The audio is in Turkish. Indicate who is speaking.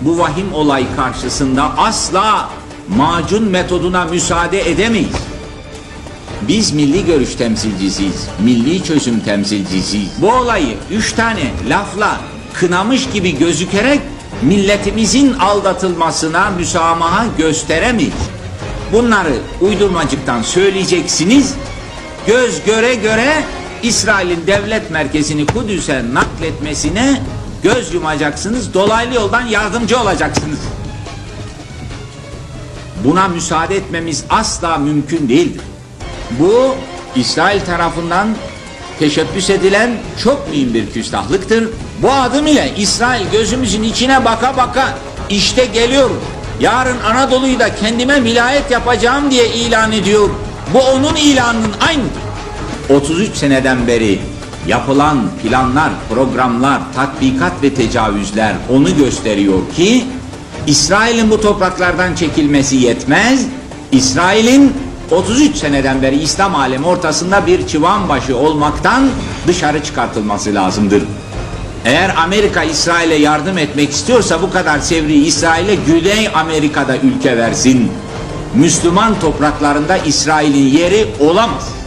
Speaker 1: bu vahim olay karşısında asla macun metoduna müsaade edemeyiz. Biz milli görüş temsilcisiyiz, milli çözüm temsilcisiyiz. Bu olayı üç tane lafla kınamış gibi gözükerek milletimizin aldatılmasına müsamaha gösteremeyiz. Bunları uydurmacıktan söyleyeceksiniz, göz göre göre İsrail'in devlet merkezini Kudüs'e nakletmesine göz yumacaksınız, dolaylı yoldan yardımcı olacaksınız. Buna müsaade etmemiz asla mümkün değildir. Bu İsrail tarafından teşebbüs edilen çok mühim bir küstahlıktır. Bu adım ile İsrail gözümüzün içine baka baka işte geliyor. Yarın Anadolu'yu da kendime vilayet yapacağım diye ilan ediyor. Bu onun ilanının aynıdır. 33 seneden beri yapılan planlar, programlar, tatbikat ve tecavüzler onu gösteriyor ki İsrail'in bu topraklardan çekilmesi yetmez. İsrail'in 33 seneden beri İslam alemi ortasında bir çıvan başı olmaktan dışarı çıkartılması lazımdır. Eğer Amerika İsrail'e yardım etmek istiyorsa bu kadar sevri İsrail'e Güney Amerika'da ülke versin. Müslüman topraklarında İsrail'in yeri olamaz.